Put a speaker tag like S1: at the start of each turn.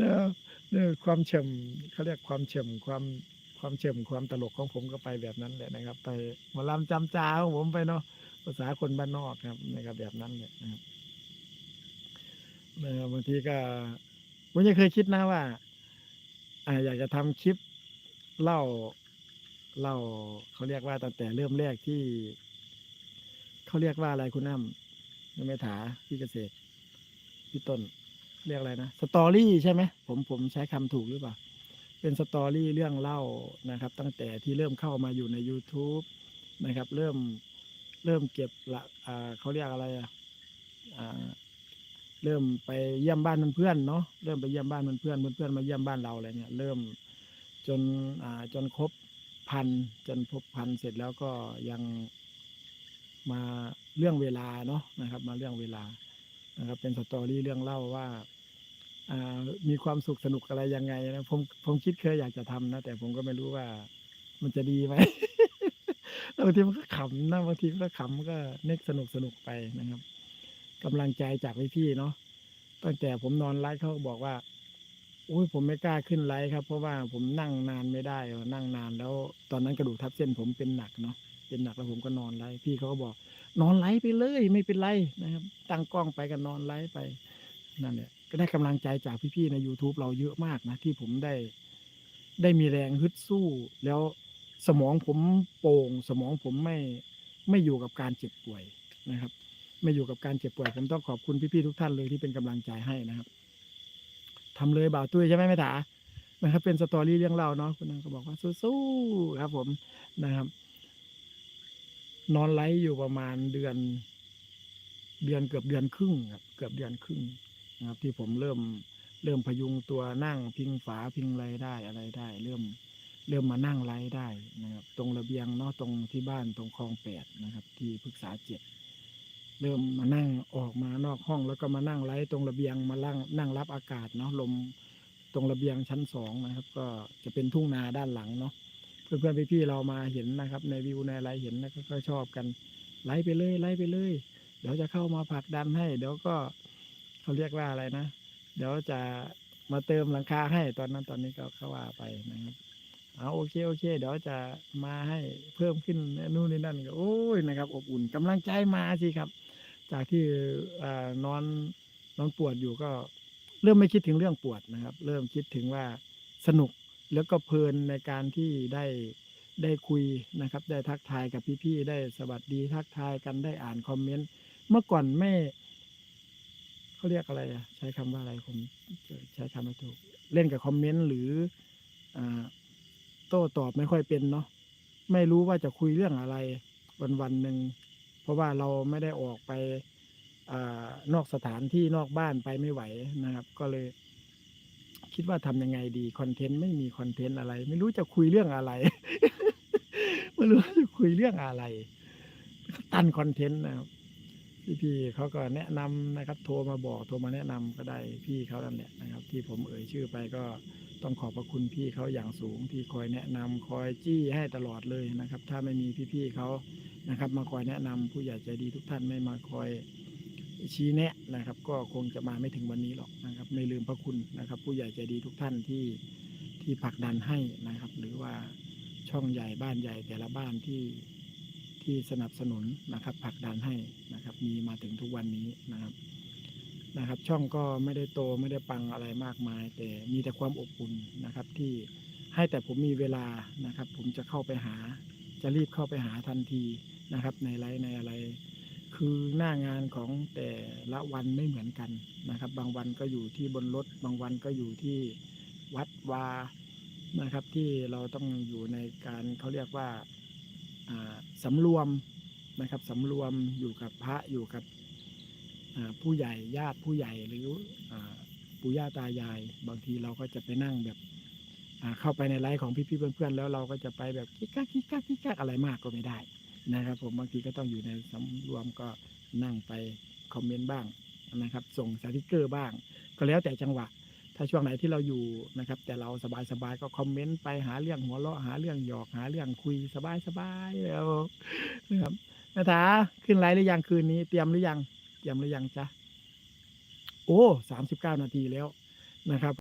S1: เนี่ยเนี่ยความเฉ่ำเขาเรียกความเฉ่ำความความเฉ่ำความตลกของผมก็ไปแบบนั้นแหละนะครับ ไปหมอลำจำจาของผมไปเนาะภาษาคนบ้านนอกครับนะครับ แบบนั้นแหละนะครับเอ่อบางทีก็ผมยังเคยคิดนะว่าออยากจะทำคลิปเล่าเล่าเขาเรียกว่าตั้งแต่เริ่มแรกที่เขาเรียกว่าอะไรคุณน้ำไม่ถาพี่เกษตรพี่ต้น เรียกอะไรนะสตอรี่ใช่ไหมผมผมใช้คำถูกหรือเปล่า เป็นสตอรี่เรื่องเล่านะครับ ตั้งแต่ที่เริ่มเข้ามาอยู่ใน YouTube นะครับ เริ่มเริ่มเก็บละอ่าเขาเรียกอะไรอะอ่าเริ่มไปเยี่ยมบ้านเพื่อนเนาะเริ่มไปเยี่ยมบ้านเพื่อนเพื่อนมาเยี่ยมบ้านเราอะไรเงี้ยเริ่มจนจนครบพันจนครบพันเสร็จแล้วก็ยังมาเรื่องเวลาเนาะนะครับ มาเรื่องเวลานะครับเป็นสตอรี่เรื่องเล่าว่าอ่า มีความสุขสนุกอะไรยังไงนะผมผมคิดเคยอยากจะทำนะ แต่ผมก็ไม่รู้ว่ามันจะดีไหมบางทีมันก็ขำนะบางทีก็ขำก็นึกสนุกสนุกไปนะครับกำลังใจจากพี่ๆเนาะตั้งแต่ผมนอนไลฟ์เขาบอกว่าโอ้ยผมไม่กล้าขึ้นไลฟ์ครับ เพราะว่าผมนั่งนานไม่ได้นั่งนานแล้ว ตอนนั้นกระดูกทับเส้นผมเป็นหนักเนาะเป็นหนักแล้วผมก็นอนไลฟ์พี่เขาก็บอก นอนไลฟ์ไปเลย ไม่เป็นไรนะครับ ตั้งกล้องไปกันนอนไลฟ์ไปนั่นแหละ ก็ได้กำลังใจจากพี่ๆใน YouTube เราเยอะมากนะ ที่ผมได้ได้มีแรงฮึดสู้ แล้วสมองผมโปร่ง สมองผมไม่ไม่อยู่กับการเจ็บป่วยนะครับ ไม่อยู่กับการเจ็บป่วย ผมต้องขอบคุณพี่ๆทุกท่านเลยที่เป็นกำลังใจให้นะครับทำเลยบ่าวตุ้ยใช่ไหมแม่ถานะครับเป็นสตอรี่เรื่องเล่าเนาะคุณนางก็บอกว่าสู้ๆครับผมนะครับ นอนไลฟ์อยู่ประมาณเดือน เดือนเกือบเดือนครึ่งครับเกือบเดือนครึ่ง นะครับที่ผมเริ่มเริ่มพยุงตัวนั่งพิงฝาพิงไรได้อะไรได้ เริ่มเริ่มมานั่งไล่ได้นะครับ ตรงระเบียงเนาะตรงที่บ้านตรงคลองแปดนะครับ ที่ปรึกษาเจ็ดเริ่มมานั่งออกมานอกห้องแล้วก็มานั่งไลฟ์ตรงระเบียงมาล่างนั่งรับอากาศเนาะลมตรงระเบียงชั้นสองนะครับ ก็จะเป็นทุ่งนาด้านหลังเนาะเพื่อนๆพี่ๆเรามาเห็นนะครับ ในวิวในอะไรเห็นนะก็ชอบกันไลฟ์ไปเลยไลฟ์ไปเลย เดี๋ยวจะเข้ามาผลักดันให้ เดี๋ยวก็ เขาเรียกว่าอะไรนะ เดี๋ยวจะมาเติมหลังคาให้ตอนนั้นตอนนี้ก็เขาว่าไปนะครับเอาโอเคโอเค เดี๋ยวจะมาให้เพิ่มขึ้นนู่นนี่นั่นก็โอ้ยนะครับ อบอุ่นกำลังใจมาสิครับ จากที่อนอนนอนปวดอยู่ก็เริ่มไม่คิดถึงเรื่องปวดนะครับ เริ่มคิดถึงว่าสนุกแล้วก็เพลินในการที่ได้ได้คุยนะครับ ได้ทักทายกับพี่ๆได้สวัสดีทักทายกันได้อ่านคอมเมนต์เมื่อก่อนไม่ เขาเรียกอะไรอะใช้คำว่าอะไรผมใช้คำไม่ถูก เล่นกับคอมเมนต์หรืออโต้ตอบไม่ค่อยเป็นเนาะไม่รู้ว่าจะคุยเรื่องอะไรวันวันหนึ่งเพราะว่าเราไม่ได้ออกไปอนอกสถานที่นอกบ้านไปไม่ไหวนะครับ ก็เลย คิดว่าทำยังไงดีคอนเทนต์ไม่มีคอนเทนต์อะไร ไม่รู้จะคุยเรื่องอะไร ไม่รู้จะคุยเรื่องอะไรตันคอนเทนต์นะครับ พี่ๆเขาก็แนะนำนะครับ โทรมาบอกโทรมาแนะนำก็ได้พี่เขานั่นแหละนะครับ ที่ผมเอ่ยชื่อไปก็ต้องขอบพระคุณพี่เขาอย่างสูงที่คอยแนะนำคอยจี้ให้ตลอดเลยนะครับ ถ้าไม่มีพี่ๆเขานะครับ มาคอยแนะนำผู้ใหญ่ใจดีทุกท่านไม่มาคอยชี้แนะนะครับ ก็คงจะมาไม่ถึงวันนี้หรอกนะครับ ไม่ลืมพระคุณนะครับ ผู้ใหญ่ใจดีทุกท่านที่ที่ผลักดันให้นะครับ หรือว่าช่องใหญ่บ้านใหญ่แต่ละบ้านที่ ที่สนับสนุนนะครับผลักดันให้นะครับ มีมาถึงทุกวันนี้นะครับนะครับ ช่องก็ไม่ได้โตไม่ได้ปังอะไรมากมาย แต่มีแต่ความอบอุ่นนะครับ ที่ให้แต่ผมมีเวลานะครับ ผมจะเข้าไปหา จะรีบเข้าไปหาทันทีนะครับ ในไลฟ์ในอะไร คือหน้างานของแต่ละวันไม่เหมือนกันนะครับ บางวันก็อยู่ที่บนรถ บางวันก็อยู่ที่วัดวานะครับ ที่เราต้องอยู่ในการเขาเรียกว่าอ่า สำรวมนะครับสำรวมอยู่กับพระอยู่กับผู้ใหญ่ญาติผู้ใหญ่หรือปู่ย่าตายาย บางทีเราก็จะไปนั่งแบบเข้าไปในไลฟ์ของพี่ๆเพื่อนๆแล้วเราก็จะไปแบบกิ๊กกักกิ๊กกักกิ๊กกักอะไรมากก็ไม่ได้นะครับ ผมบางทีก็ต้องอยู่ในสำรวมก็นั่งไปคอมเมนต์บ้างนะครับ ส่งสติกเกอร์บ้าง ก็แล้วแต่จังหวะ ถ้าช่วงไหนที่เราอยู่นะครับ แต่เราสบายๆก็คอมเมนต์ไปหาเรื่องหัวเราะหาเรื่องหยอกหาเรื่องคุยสบายๆแล้วนะครับนาถาขึ้นไลฟ์หรือยังคืนนี้ เตรียมหรือยัง เตรียมหรือยังจ๊ะโอ้สามสิบเก้านาทีแล้วนะครับ